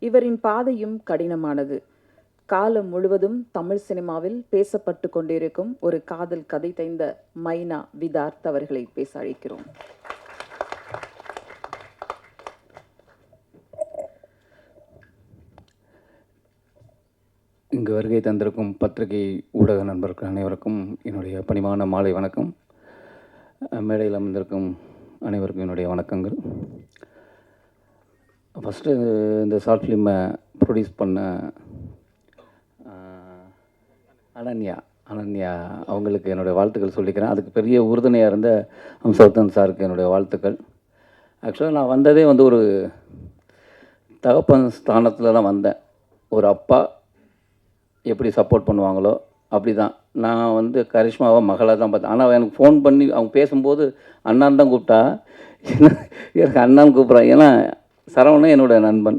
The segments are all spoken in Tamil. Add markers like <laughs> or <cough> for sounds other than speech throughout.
இவரின் பாதையும் கடினமானது. காலம் முழுவதும் தமிழ் சினிமாவில் பேசப்பட்டு கொண்டிருக்கும் ஒரு காதல் கதை தைந்த மைனா விதார்த் அவர்களை பேச அழைக்கிறோம் இங்கு வருகை தந்திருக்கும் பத்திரிகை ஊடக நண்பர்கள் அனைவருக்கும் என்னுடைய பணிவான மாலை வணக்கம். மேடையில் அமர்ந்திருக்கும் அனைவருக்கும் என்னுடைய வணக்கங்கள். ஃபஸ்ட்டு இந்த ஷார்ட் ஃபிலிமை ப்ரொடியூஸ் பண்ண அனன்யா அனன்யா அவங்களுக்கு என்னுடைய வாழ்த்துக்கள் சொல்லிக்கிறேன். அதுக்கு பெரிய உறுதுணையாக இருந்த அம்சவர்தன் சாருக்கு என்னுடைய வாழ்த்துக்கள். ஆக்சுவலாக நான் வந்ததே வந்து ஒரு தகப்பன் ஸ்தானத்தில் தான் வந்தேன். ஒரு அப்பா எப்படி சப்போர்ட் பண்ணுவாங்களோ அப்படி தான் நான் வந்து கரிஷ்மாவை மகளாக தான் பார்த்தேன். ஆனால் எனக்கு ஃபோன் பண்ணி அவங்க பேசும்போது அண்ணான் தான் கூப்பிட்டா. எனக்கு அண்ணான்னு கூப்பிட்றான். ஏன்னா சரவணன் என்னோட நண்பன்.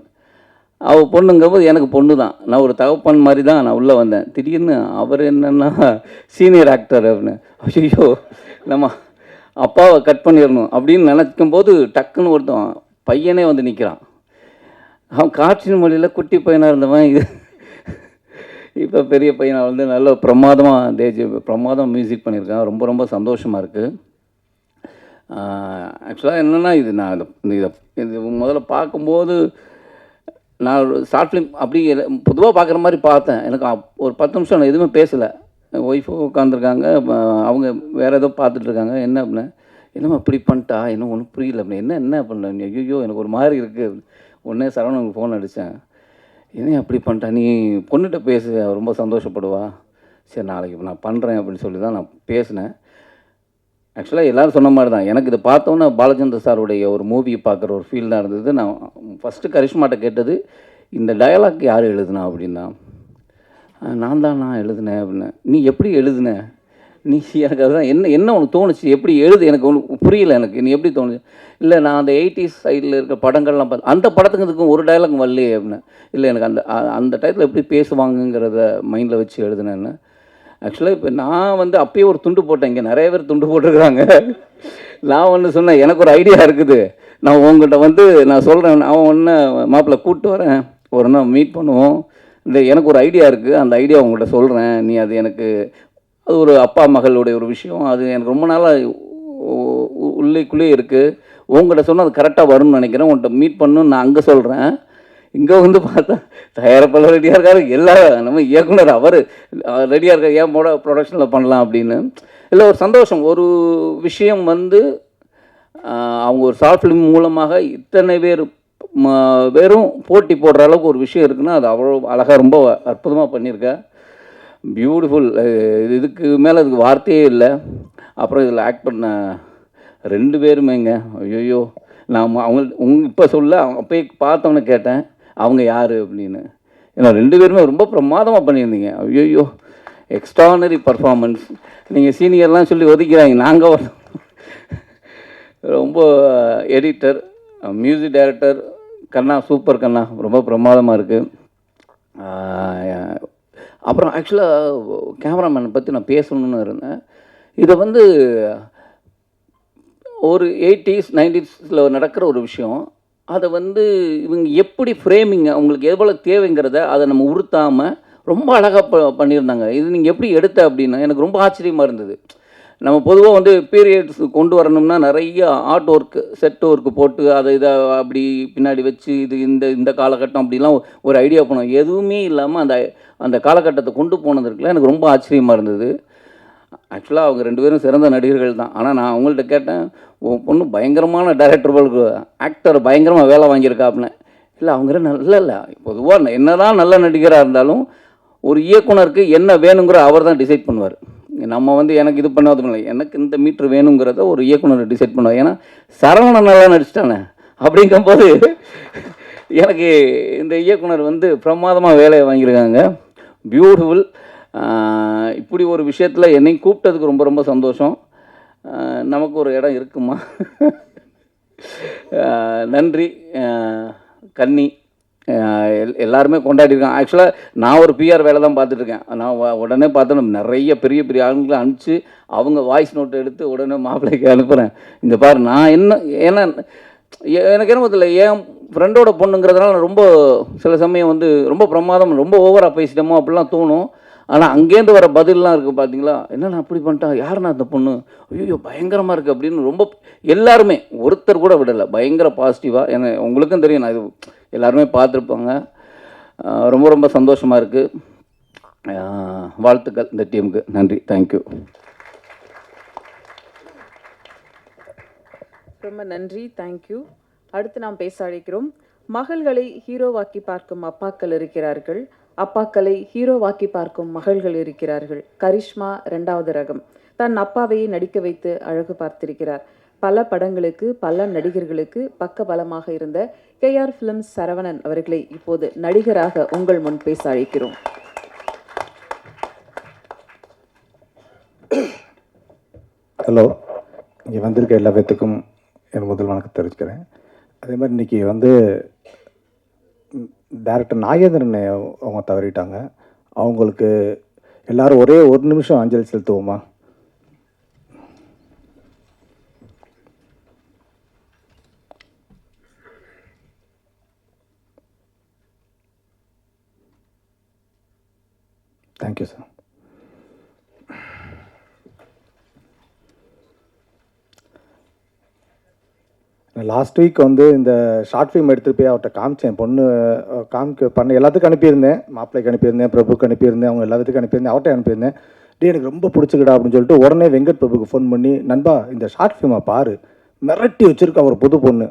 அவள் பொண்ணுங்கும்போது எனக்கு பொண்ணு தான் நான் ஒரு தகப்பன் மாதிரி தான் நான் உள்ளே வந்தேன். திடீர்னு அவர் என்னென்னா சீனியர் ஆக்டர் அப்படின்னு ஐயோ நம்ம அப்பாவை கட் பண்ணிடணும் அப்படின்னு நினைக்கும் போது டக்குன்னு ஒருத்தன் பையனே வந்து நிற்கிறான் அவன் காற்றின் மொழியில் குட்டி பையனாக இருந்தவன். இது இப்போ பெரிய பையனை வந்து நல்ல பிரமாதமாக தேஜ் பிரமாதம் மியூசிக் பண்ணியிருக்கான். ரொம்ப ரொம்ப சந்தோஷமாக இருக்குது ஆக்சுவலாக என்னென்னா இது நான் இதை இந்த இதை இது முதல்ல பார்க்கும்போது நான் ஒரு ஷார்ட் ஃபிலிம் அப்படி பொதுவாக பார்க்குற மாதிரி பார்த்தேன். எனக்கு ஒரு பத்து நிமிஷம் நான் எதுவுமே பேசலை. ஒய்ஃபும் உட்காந்துருக்காங்க அவங்க வேறு ஏதோ பார்த்துட்ருக்காங்க என்ன அப்படின்னா என்னம்மா இப்படி பண்ணிட்டா? இன்னும் ஒன்றும் புரியல அப்படின்னு. என்ன என்ன பண்ண ஐயோ எனக்கு ஒரு மாதிரி இருக்குது உடனே சரவணனுக்கு ஃபோன் அடித்தேன் என்ன அப்படி பண்ணிட்டா? நீ பொண்ணுகிட்ட பேசு ரொம்ப சந்தோஷப்படுவா. சரி நாளைக்கு நான் பண்ணுறேன் அப்படின்னு சொல்லி தான் நான் பேசினேன். ஆக்சுவலாக எல்லோரும் சொன்ன மாதிரி தான் எனக்கு இதை பார்த்தோன்னே பாலச்சந்தர் சாருடைய ஒரு மூவி பார்க்குற ஒரு ஃபீல் தான் இருந்தது. நான் ஃபஸ்ட்டு கரிஷ்மாட்ட கேட்டது இந்த டயலாக் யார் எழுதுனா அப்படின்னா நான் தான் நான் எழுதினேன் அப்படின்னு. நீ எப்படி எழுதுன? நீ எனக்கு அதுதான் என்ன என்ன உனக்கு தோணுச்சு? எப்படி எழுது? எனக்கு ஒன்று புரியல எனக்கு. நீ எப்படி தோணுச்சு? இல்லை நான் அந்த எயிட்டிஸ் சைடில் இருக்க படங்கள்லாம் பார்த்து அந்த படத்துக்கு இதுக்கும் ஒரு டயலாக் வரலையே அப்படின்னு. இல்லை எனக்கு அந்த அந்த டயத்தில் எப்படி பேசுவாங்கங்கிறத மைண்டில் வச்சு எழுதுனேன்னு. ஆக்சுவலாக இப்போ நான் வந்து அப்பயே ஒரு துண்டு போட்டேன். இங்கே நிறைய பேர் துண்டு போட்டிருக்கிறாங்க. நான் ஒன்று சொன்னேன் எனக்கு ஒரு ஐடியா இருக்குது. நான் உங்கள்கிட்ட வந்து நான் சொல்கிறேன் நான் ஒன்று மாப்பிள்ளை கூப்பிட்டு வரேன். ஒரு நாள் மீட் பண்ணுவோம். இந்த எனக்கு ஒரு ஐடியா இருக்குது அந்த ஐடியா உங்கள்கிட்ட சொல்கிறேன் நீ அது எனக்கு அது ஒரு அப்பா மகளுடைய ஒரு விஷயம். அது எனக்கு ரொம்ப நாளாக உள்ளேக்குள்ளேயே இருக்குது உங்கள்கிட்ட சொன்னால் அது கரெக்டாக வரும்னு நினைக்கிறேன். உன்கிட்ட மீட் பண்ணணும்னு நான் அங்கே சொல்கிறேன் இங்கே வந்து பார்த்தா தயாரிப்பாளர் ரெடியாக இருக்காரு. எல்லா நம்ம இயக்குனர் அவர் ரெடியாக இருக்கார். ஏன் மோட ப்ரொடக்ஷனில் பண்ணலாம் அப்படின்னு. இல்லை ஒரு சந்தோஷம். ஒரு விஷயம் வந்து அவங்க ஒரு ஷார்ட் ஃபிலிம் மூலமாக இத்தனை பேர் வெறும் போட்டி போடுற அளவுக்கு ஒரு விஷயம் இருக்குன்னா அது அவ்வளோ அழகாக ரொம்ப அற்புதமாக பண்ணியிருக்கா. பியூட்டிஃபுல் இதுக்கு மேலே அதுக்கு வார்த்தையே இல்லை. அப்புறம் இதில் ஆக்ட் பண்ண ரெண்டு பேருமேங்க. ஐயோ நான் அவங்க உங் இப்போ சொல்ல அவங்க அப்போயே பார்த்தவனே கேட்டேன். அவங்க யார் அப்படின்னு. ஏன்னா ரெண்டு பேருமே ரொம்ப பிரமாதமாக பண்ணியிருந்தீங்க. ஐயோ எக்ஸ்ட்ரானரி பர்ஃபார்மன்ஸ் நீங்கள் சீனியர்லாம் சொல்லி ஒதுக்கிறாங்க. நாங்கள் ரொம்ப எடிட்டர் மியூசிக் டைரக்டர் கண்ணா சூப்பர் கண்ணா. ரொம்ப பிரமாதமாக இருக்குது அப்புறம் ஆக்சுவலாக கேமராமேனை பற்றி நான் பேசணும்னு இருந்தேன். இதை வந்து ஒரு எயிட்டிஸ் நைன்டிஸில் நடக்கிற ஒரு விஷயம். அதை வந்து இவங்க எப்படி ஃப்ரேமிங் அவங்களுக்கு எவ்வளோ தேவைங்கிறத அதை நம்ம உறுத்தாமல் ரொம்ப அழகாக ப பண்ணியிருந்தாங்க. இது நீங்கள் எப்படி எடுத்த அப்படின்னா எனக்கு ரொம்ப ஆச்சரியமாக இருந்தது. நம்ம பொதுவாக வந்து பீரியட்ஸ் கொண்டு வரணும்னா நிறைய ஆர்ட் ஒர்க்கு செட் ஒர்க்கு போட்டு அதை இதை அப்படி பின்னாடி வச்சு இது இந்த இந்த காலகட்டம் அப்படிலாம் ஒரு ஐடியா பண்ணோம். எதுவுமே இல்லாமல் அந்த அந்த காலகட்டத்தை கொண்டு போனது இருக்குல்ல எனக்கு ரொம்ப ஆச்சரியமாக இருந்தது. ஆக்சுவலாக அவங்க ரெண்டு பேரும் சிறந்த நடிகர்கள் தான். ஆனால் நான் அவங்கள்ட்ட கேட்டேன் உன் பொண்ணு பயங்கரமான டைரக்டர் ஆக்டர் பயங்கரமாக வேலை வாங்கியிருக்கா இல்லை அவங்க நல்ல இல்லை பொதுவாக என்ன தான் நல்ல நடிகராக இருந்தாலும் ஒரு இயக்குனருக்கு என்ன வேணுங்கிற அவர் தான் டிசைட் பண்ணுவார். நம்ம வந்து எனக்கு இது பண்ணாது இல்லை. எனக்கு இந்த மீட்ரு வேணுங்கிறத ஒரு இயக்குனர் டிசைட் பண்ணுவார். ஏன்னா சரவணன் நல்லா நடிச்சிட்டானே. அப்படிங்கும்போது எனக்கு இந்த இயக்குனர் வந்து பிரமாதமாக வேலையை வாங்கியிருக்காங்க. பியூட்டிஃபுல் இப்படி ஒரு விஷயத்தில் என்னையும் கூப்பிட்டதுக்கு ரொம்ப ரொம்ப சந்தோஷம். நமக்கு ஒரு இடம் இருக்குமா? நன்றி. கன்னி. எல் எல்லாருமே கொண்டாடிருக்காங்க ஆக்சுவலாக நான் ஒரு பிஆர் வேலை தான் பார்த்துட்ருக்கேன் நான் உடனே பார்த்தோம் நிறைய பெரிய பெரிய ஆளுங்களை அனுப்பிச்சு அவங்க வாய்ஸ் நோட் எடுத்து உடனே மாப்பிள்ளைக்கு அனுப்புகிறேன் இந்த பாரு நான் என்ன ஏன்னா எனக்கு என்ன தெரியல. என் ஃப்ரெண்டோட பொண்ணுங்கிறதுனால ரொம்ப சில சமயம் வந்து ரொம்ப பிரமாதம் ரொம்ப ஓவராக பேசிட்டோமோ அப்படிலாம் தோணும். ஆனால் அங்கேருந்து வர பதிலெலாம் இருக்குது பார்த்தீங்களா என்னென்ன அப்படி பண்ணிட்டா? யாருண்ணா அந்த பொண்ணு? ஐயோ பயங்கரமாக இருக்குது அப்படின்னு ரொம்ப எல்லாருமே ஒருத்தர் கூட விடலை. பயங்கர பாசிட்டிவாக ஏன்னா உங்களுக்கும் தெரியும் நான் இது எல்லாருமே பார்த்துருப்பாங்க. ரொம்ப ரொம்ப சந்தோஷமாக இருக்குது வாழ்த்துக்கள் இந்த டீமுக்கு. நன்றி. தேங்க்யூ ரொம்ப நன்றி. தேங்க்யூ அடுத்து நாம் பேச அழைக்கிறோம். மகள்களை ஹீரோவாக்கி பார்க்கும் அப்பாக்கள் இருக்கிறார்கள். அப்பாக்களை ஹீரோவாக்கி பார்க்கும் மகள்கள் இருக்கிறார்கள். கரிஷ்மா ரெண்டாவது ரகம். தன் அப்பாவையே நடிக்க வைத்து அழகு பார்த்திருக்கிறார். பல படங்களுக்கு பல நடிகர்களுக்கு பக்க பலமாக இருந்த கேஆர் ஃபிலிம்ஸ் சரவணன் அவர்களை இப்போது நடிகராக உங்கள் முன் பேச அழைக்கிறோம். ஹலோ இங்கே வந்திருக்க எல்லா பேர்த்துக்கும் என் முதல் வணக்கம் தெரிவிச்சுக்கிறேன். அதே மாதிரி இன்றைக்கி வந்து டேரக்டர் நாகேந்திரன் அவங்க தவறிட்டாங்க. அவங்களுக்கு எல்லாரும் ஒரே ஒரு நிமிஷம் அஞ்சலி செலுத்துவோமா? Thank you sir last week வந்து இந்த ஷார்ட் ஃபிலிம் எடுத்துகிட்டு போய் அவர்கிட்ட காமிச்சேன். பொண்ணு காமிக்க பண்ண எல்லாத்துக்கும் அனுப்பியிருந்தேன். மாப்பிள்ளைக்கு அனுப்பியிருந்தேன் பிரபுக்கு அனுப்பியிருந்தேன் அவங்க எல்லாத்துக்கும் அனுப்பியிருந்தேன் அவர்கிட்ட அனுப்பியிருந்தேன். டே எனக்கு ரொம்ப பிடிச்சிக்கடா அப்படின்னு சொல்லிட்டு உடனே வெங்கட் பிரபுக்கு ஃபோன் பண்ணி நண்பா இந்த ஷார்ட் ஃபிலிமை பாரு. மிரட்டி வச்சிருக்க அவர் புது பொண்ணு.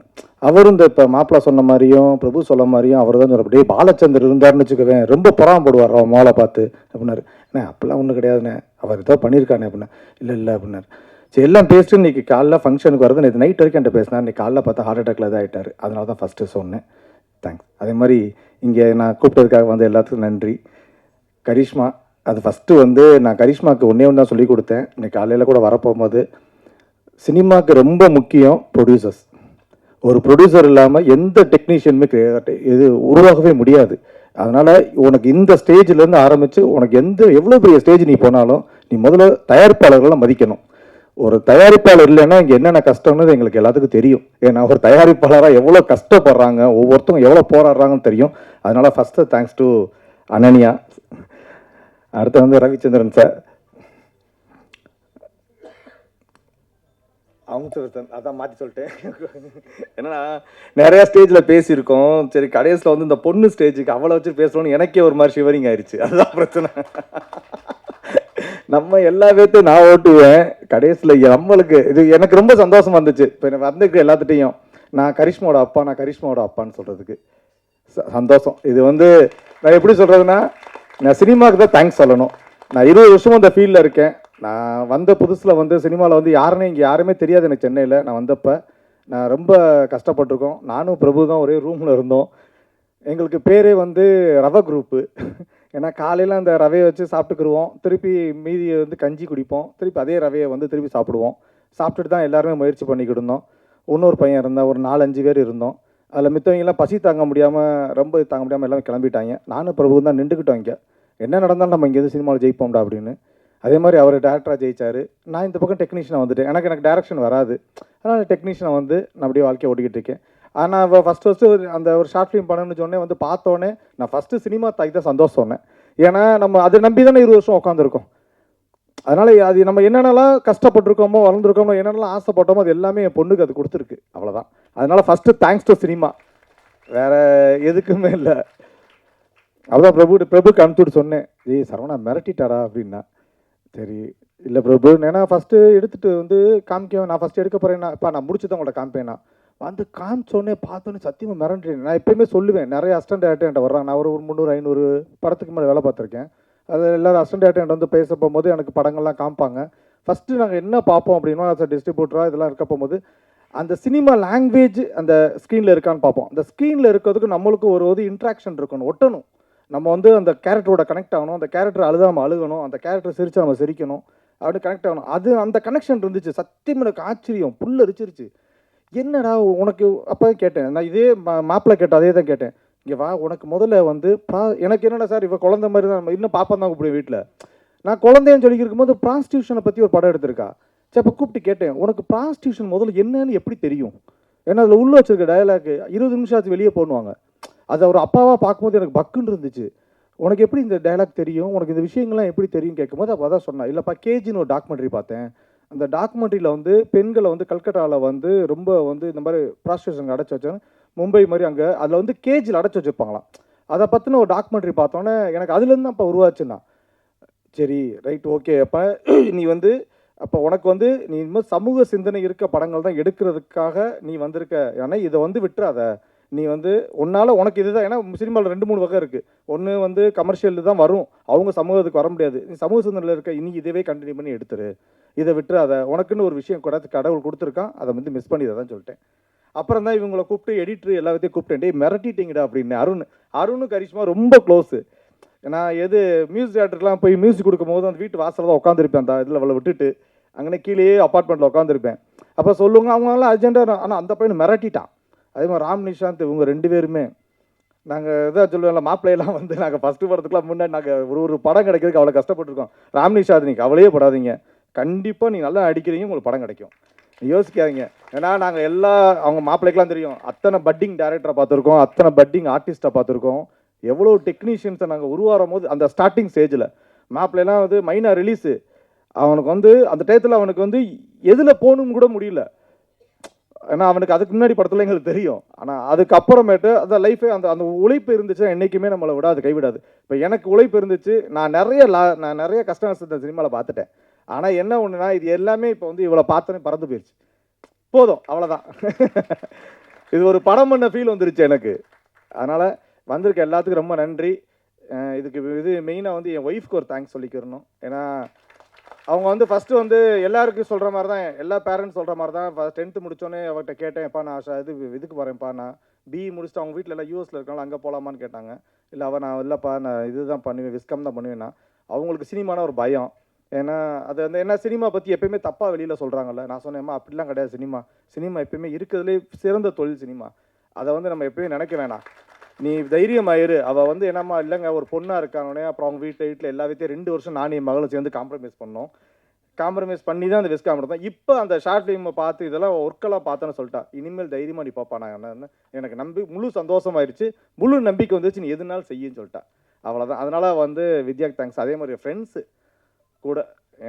அவரும் இந்த இப்போ மாப்பிள்ளை சொன்ன மாதிரியும் பிரபு சொல்ல மாதிரியும் அவர் தான் சொல்ல டே பாலச்சந்தர் இருந்தார்னு வச்சுக்கவேன். ரொம்ப பொறாமப்படுவார் அவன் மோளை பார்த்து அப்படின்னாரு. ஏன்னா அப்படிலாம் ஒன்றும் கிடையாதுண்ணே. அவர் ஏதோ பண்ணியிருக்கானே அப்படின்னா. இல்லை இல்லை அப்படின்னாரு. சரி எல்லாம் பேசிட்டு இன்னைக்கு காலைல ஃபங்க்ஷனுக்கு வரது நேற்று நைட் வரைக்கும் என்கிட்ட பேசினார். இன்னைக்கு காலைல பார்த்தா ஹார்ட் அட்டாக்ல தான் ஆகிட்டார் அதனால தான் ஃபஸ்ட்டு சொன்னேன். தேங்க்ஸ் அதே மாதிரி இங்கே நான் கூப்பிட்டதுக்காக வந்து எல்லாத்துக்கும் நன்றி. கரிஷ்மா அது ஃபஸ்ட்டு வந்து நான் கரிஷ்மாவுக்கு ஒன்றே ஒன்று தான் சொல்லி கொடுத்தேன். இன்னைக்கு காலையில் கூட வரப்போகும்போது சினிமாவுக்கு ரொம்ப முக்கியம் ப்ரொடியூசர்ஸ் ஒரு ப்ரொடியூசர் இல்லாமல் எந்த டெக்னீஷியனுமே இது உருவாகவே முடியாது. அதனால் உனக்கு இந்த ஸ்டேஜ்லேருந்து ஆரம்பித்து உனக்கு எந்த எவ்வளோ பெரிய ஸ்டேஜ் நீ போனாலும் நீ முதல்ல தயாரிப்பாளர்களை மதிக்கணும். ஒரு தயாரிப்பாளர் இல்லைன்னா இங்கே என்னென்ன கஷ்டம்னு எங்களுக்கு எல்லாத்துக்கும் தெரியும். ஏன்னா ஒரு தயாரிப்பாளராக எவ்வளோ கஷ்டப்படுறாங்க ஒவ்வொருத்தவங்க எவ்வளோ போராடுறாங்கன்னு தெரியும். அதனால் ஃபஸ்ட்டு தேங்க்ஸ் டு அனன்யா. அடுத்து வந்து ரவிச்சந்திரன் சார் அவங்க அதான் மாற்றி சொல்லிட்டேன். என்னன்னா நிறையா ஸ்டேஜில் பேசியிருக்கோம். சரி கடைசியில் வந்து இந்த பொண்ணு ஸ்டேஜுக்கு அவளை வச்சு பேசணும்னு எனக்கே ஒரு மாதிரி ஷிவரிங் ஆயிடுச்சு அதுதான் பிரச்சனை. நம்ம எல்லா பேர்த்தையும் நான் ஓட்டுவேன். கடைசியில் நம்மளுக்கு இது எனக்கு ரொம்ப சந்தோஷம் இருந்துச்சு. இப்போ எனக்கு வந்திருக்க எல்லாத்துட்டையும். நான் கரிஷ்மாவோட அப்பா நான் கரிஷ்மாவோட அப்பான்னு சொல்கிறதுக்கு சந்தோஷம். இது வந்து நான் எப்படி சொல்கிறதுன்னா நான் சினிமாவுக்கு தான் தேங்க்ஸ் சொல்லணும். நான் இருபது வருஷமும் இந்த ஃபீல்டில் இருக்கேன். நான் வந்த புதுசில் வந்து சினிமாவில் வந்து யாருன்னே இங்கே யாருமே தெரியாது எனக்கு சென்னையில். நான் வந்தப்போ நான் ரொம்ப கஷ்டப்பட்டிருக்கோம். நானும் பிரபு தான் ஒரே ரூமில் இருந்தோம். எங்களுக்கு பேரே வந்து ரவ குரூப்பு ஏன்னா காலையில் அந்த ரவையை வச்சு சாப்பிட்டுக்குருவோம். திருப்பி மீதியை வந்து கஞ்சி குடிப்போம். திருப்பி அதே ரவையை வந்து திருப்பி சாப்பிடுவோம். சாப்பிட்டுட்டு தான் எல்லாருமே முயற்சி பண்ணிக்கிட்டு இருந்தோம். இன்னொரு பையன் இருந்தான். ஒரு நாலு அஞ்சு பேர் இருந்தோம். அதில் மித்தவங்கெல்லாம் பசி தாங்க முடியாமல் ரொம்ப தாங்க முடியாமல் எல்லாம் கிளம்பிட்டாங்க. நானும் பிரபு தான் நின்றுக்கிட்டோம் இங்கே. என்ன நடந்தாலும் நம்ம இங்கேருந்து சினிமாவில் ஜெயிப்போம்டா அப்படின்னு. அதே மாதிரி அவர் டேரக்டராக ஜெயிச்சார். நான் இந்த பக்கம் டெக்னீஷியனாக வந்துட்டேன். எனக்கு எனக்கு டேரக்ஷன் வராது. அதனால் டெக்னீஷியனை வந்து நான் அப்படியே வாழ்க்கையை ஓட்டிக்கிட்டு இருக்கேன். ஆனால் ஃபஸ்ட்டு ஃபஸ்ட்டு அந்த ஒரு ஷார்ட் ஃபிலிம் பண்ணணும்னு சொன்னே வந்து பார்த்தோன்னே நான் ஃபஸ்ட்டு சினிமா தாக்கி தான் சந்தோஷம் சொன்னேன். ஏன்னா நம்ம அதை நம்பி தானே இருபது வருஷம் உட்காந்துருக்கோம் அதனால் அது நம்ம என்னென்னலாம் கஷ்டப்பட்டிருக்கோமோ வளர்ந்துருக்கோமோ என்னென்னலாம் ஆசைப்பட்டோமோ அது எல்லாமே என் பொண்ணுக்கு அது கொடுத்துருக்கு. அவ்வளோதான் அதனால் ஃபஸ்ட்டு தேங்க்ஸ் டு சினிமா வேறு எதுக்குமே இல்லை. அவ்வளோ பிரபு பிரபுக்கு அனுப்பிச்சுட்டு சொன்னேன். ஏய் சரவணா மிரட்டிட்டாடா அப்படின்னா. சரி இல்லை பிரபு ஏன்னா ஃபஸ்ட்டு எடுத்துகிட்டு வந்து காமிக்க நான் ஃபஸ்ட்டு எடுக்க போகிறேன்னா இப்போ நான் முடிச்சு தான் உங்கள்ட்ட காமிப்பேன்னா வந்து காமிச்சோடனே பார்த்தோன்னே சத்தியமாக மிரண்டுறேன் நான் எப்பயுமே சொல்லுவேன் நிறைய அஸ்டண்ட் என்கிட்ட வர்றாங்க. நான் ஒரு ஒரு முந்நூறு ஐநூறு படத்துக்கு மேலே வேலை பார்த்துருக்கேன். அது எல்லாரும் அஸ்டண்ட் என்கிட்ட வந்து பேச போகும்போது எனக்கு படங்கள்லாம் காமிப்பாங்க. ஃபஸ்ட்டு நாங்கள் என்ன பார்ப்போம் அப்படின்னா as டிஸ்ட்ரிபியூட்டராக இதெல்லாம் இருக்க போகும்போது அந்த சினிமா லாங்குவேஜ் அந்த ஸ்க்ரீனில் இருக்கான்னு பார்ப்போம். அந்த ஸ்க்ரீனில் இருக்கிறதுக்கு நம்மளுக்கு ஒரு ஒரு இன்ட்ராக்ஷன் இருக்கணும் ஒட்டணும். நம்ம வந்து அந்த கேரக்டரோட கனெக்ட் ஆகணும் அந்த கேரக்டர் அழுதாம அழுகணும் அந்த கேரக்டர் சிரிச்சா நம்ம சிரிக்கணும் அப்படின்னு கனெக்ட் ஆகணும். அது அந்த கனெக்ஷன் இருந்துச்சு. சத்தியம் எனக்கு ஆச்சரியம் புல் அரிச்சிருச்சு என்னடா உனக்கு அப்போ கேட்டேன். நான் இதே மா- மாப்பிள்ளை கேட்டேன் அதே தான் கேட்டேன். இங்கே வா உனக்கு முதல்ல வந்து ப்ரா எனக்கு என்னடா சார் இவ குழந்தை மாதிரி தான் நம்ம இன்னும் பாப்பா தான் கூப்பிடுவேன் வீட்டில் நான் குழந்தைன்னு சொல்லி இருக்கும்போது ப்ராஸ்டியூஷனை பற்றி ஒரு படம் எடுத்திருக்கா. சரி அப்போ கூப்பிட்டு கேட்டேன் உனக்கு ப்ராஸ்டியூஷன் முதல்ல என்னன்னு எப்படி தெரியும்? ஏன்னா அதில் உள்ள வச்சிருக்க டயலாக் இருபது நிமிஷம் ஆச்சு வெளியே போடுவாங்க அது ஒரு அப்பாவாக பார்க்கும்போது எனக்கு பக்குன்னு இருந்துச்சு. உனக்கு எப்படி இந்த டயலாக் தெரியும்? உனக்கு இந்த விஷயங்கள்லாம் எப்படி தெரியும் கேட்கும்போது அப்போ அதான் சொன்னேன் இல்லைப்பா கேஜின்னு ஒரு டாக்குமெண்ட்ரி பார்த்தேன். அந்த டாக்குமெண்ட்ரியில் வந்து பெண்களை வந்து கல்கட்டாவில் வந்து ரொம்ப வந்து இந்த மாதிரி ப்ராஸ்டியூஷன் அடைச்சி வச்சாங்க. மும்பை மாதிரி அங்கே அதில் வந்து கேஜில் அடைச்சி வச்சுருப்பாங்களாம். அதை பற்றின ஒரு டாக்குமெண்ட்ரி பார்த்தோன்னே எனக்கு அதுலேருந்து தான் அப்போ உருவாச்சுன்னா சரி ரைட் ஓகே அப்போ நீ வந்து அப்போ உனக்கு வந்து நீ இனிமேல் சமூக சிந்தனை இருக்க படங்கள் தான் எடுக்கிறதுக்காக நீ வந்திருக்க. ஏன்னா இதை வந்து விட்டுறாத. நீ வந்து உன்னால் உனக்கு இதுதான் ஏன்னா சினிமாவில் ரெண்டு மூணு வகை இருக்குது ஒன்று வந்து கமர்ஷியல் தான் வரும். அவங்க சமூகத்துக்கு வர முடியாது. நீ சமூக சிந்தனையில் இருக்க இனி இதவே கண்டினியூ பண்ணி எடுத்துரு. இதை விட்டுரு அதை உனக்குன்னு ஒரு விஷயம் கூட கடவுள் கொடுத்துருக்கான். அதை வந்து மிஸ் பண்ணிதான் சொல்லிட்டேன். அப்புறம் தான் இவங்களை கூப்பிட்டு எடிட்டர் எல்லாத்தையும் கூப்பிட்டேன். டேய் மிரட்டிட்டீங்கடா அப்படின்னு. அருண் அருணும் கரிஷ்மா ரொம்ப க்ளோஸு நான் எது மியூசிக் டேரக்டர்லாம் போய் மியூசிக் கொடுக்கும்போது அந்த வீட்டு வாசலில் தான் உட்காந்துருப்பேன் அந்த இதில் அவளை விட்டுட்டு அங்கே கீழேயே அப்பார்ட்மெண்ட்டில் உட்காந்துருப்பேன் அப்போ சொல்லுவாங்க அவங்களால அர்ஜென்ட்டாக ஆனால் அந்த பையனை மிரட்டிட்டான். அதே மாதிரி ராம் நிஷாந்த் இவங்க ரெண்டு பேருமே நாங்கள் இதாக சொல்லுவோம்ல மாப்பிள்ளையெல்லாம் வந்து நாங்கள் ஃபஸ்ட்டு படத்துக்குலாம் முன்னாடி நாங்கள் ஒரு ஒரு படம் கிடைக்கிறதுக்கு அவ்வளோ கஷ்டப்பட்டுருக்கோம். ராம் நிஷாந்த் நீங்கள் கவலையே படாதீங்க. கண்டிப்பாக நீ நல்லா அடிக்கிறீங்க உங்களுக்கு படம் கிடைக்கும். யோசிக்காதீங்க. ஏன்னா நாங்கள் எல்லா அவங்க மாப்பிள்ளைக்கெலாம் தெரியும். அத்தனை பட்டிங் டேரக்டரை பார்த்துருக்கோம் அத்தனை பட்டிங் ஆர்டிஸ்ட்டை பார்த்துருக்கோம். எவ்வளோ டெக்னீஷியன்ஸை நாங்கள் உருவாகும் போது அந்த ஸ்டார்டிங் ஸ்டேஜில் மாப்பிள்ளைலாம் வந்து மைனாக ரிலீஸு அவனுக்கு வந்து அந்த டயத்தில் அவனுக்கு வந்து எதில் போகணும்னு கூட முடியல. ஏன்னா அவனுக்கு அதுக்கு முன்னாடி படத்தில் எங்களுக்கு தெரியும். ஆனால் அதுக்கப்புறமேட்டு அந்த லைஃபே அந்த அந்த உழைப்பு இருந்துச்சுன்னா என்றைக்குமே நம்மளை விடாது கைவிடாது. இப்போ எனக்கு உழைப்பு இருந்துச்சு நான் நிறைய லா நான் நிறைய கஸ்டமர்ஸ் இந்த சினிமாவில் பார்த்துட்டேன். ஆனால் என்ன ஒன்றுனா இது எல்லாமே இப்போ வந்து இவ்வளோ பார்த்தோன்னே பறந்து போயிடுச்சு போதும் அவ்வளோதான் <laughs> இது ஒரு படம் பண்ண ஃபீல் வந்துருச்சு எனக்கு. அதனால் வந்திருக்க எல்லாத்துக்கும் ரொம்ப நன்றி. இதுக்கு இது மெயினாக வந்து என் ஒய்ஃப்க்கு ஒரு தேங்க்ஸ் சொல்லிக்கிறணும். ஏன்னா அவங்க வந்து ஃபஸ்ட்டு வந்து எல்லாருக்கும் சொல்கிற மாதிரி தான் எல்லா பேரண்ட்ஸ் சொல்கிற மாதிரி தான் ஃபஸ்ட் டென்த்து முடிச்சோன்னே அவர்கிட்ட கேட்டேன் எப்பா நான் ஆஷா இது இதுக்கு போகிறேன்ப்பா நான் பிஇ முடிச்சுட்டு அவங்க வீட்டில் எல்லாம் யூஎஸில் இருக்காங்களா அங்கே போகலாமான்னு கேட்டாங்க. இல்லை அவன் நான் இல்லைப்பா நான் இதுதான் பண்ணுவேன் விஸ்கம் தான் பண்ணுவேன்னா. அவங்களுக்கு சினிமான ஒரு பயம். ஏன்னா அது வந்து என்ன சினிமா பற்றி எப்பயுமே தப்பாக வெளியில் சொல்கிறாங்கல்ல நான் சொன்னேம்மா அப்படிலாம் கிடையாது சினிமா. சினிமா எப்பயுமே இருக்கிறதுலே சிறந்த தொழில் சினிமா. அதை வந்து நம்ம எப்பயுமே நினைக்க வேணாம். நீ தைரியமாயிரு. அவள் வந்து என்னம்மா இல்லைங்க ஒரு பொண்ணாக இருக்கானே அப்புறம் அவங்க வீட்டில் வீட்டில் எல்லா வீட்டையும் ரெண்டு வருஷம் நானும் என் மகளும் சேர்ந்து காம்ப்ரமைஸ் பண்ணோம். காம்ப்ரமைஸ் பண்ணி தான் அந்த வெஸ்ட் காமெடி தான் இப்போ அந்த ஷார்ட் ஃபிலிமை பார்த்து இதெல்லாம் ஒர்க்கெல்லாம் பார்த்தேன்னு சொல்லிட்டா. இனிமேல் தைரியமாக நீ பார்ப்பா நான் என்ன எனக்கு நம்பி முழு சந்தோஷமாயிருச்சு. முழு நம்பிக்கை வந்துச்சு நீ எதுனாலும் செய்யுன்னு சொல்லிட்டா. அவ்வளோதான் அதனால் வந்து வித்யாக்கு தேங்க்ஸ் அதே மாதிரி ஃப்ரெண்ட்ஸு கூட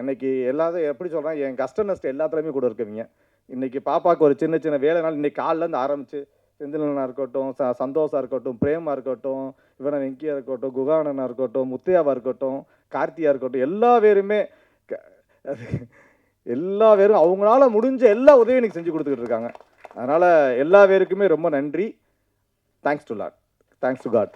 இன்னைக்கு எல்லாத்தையும் எப்படி சொல்கிறேன் என் கஷ்ட நஷ்டம் எல்லாத்துலேயுமே கூட இருக்குவீங்க இன்றைக்கி பாப்பாவுக்கு ஒரு சின்ன சின்ன வேலைனால இன்றைக்கி காலிலேருந்து ஆரம்பிச்சு செந்திலனா இருக்கட்டும் ச சந்தோஷா இருக்கட்டும் பிரேமா இருக்கட்டும் இவன வெங்கியா இருக்கட்டும் குகானனா இருக்கட்டும் முத்தையாவா இருக்கட்டும் கார்த்தியா இருக்கட்டும் எல்லா பேருமே க- எல்லா பேரும் அவங்களால முடிஞ்ச எல்லா உதவியும் எனக்கு செஞ்சு கொடுத்துக்கிட்டு இருக்காங்க. அதனால் எல்லா பேருக்குமே ரொம்ப நன்றி. Thanks to lot thanks to God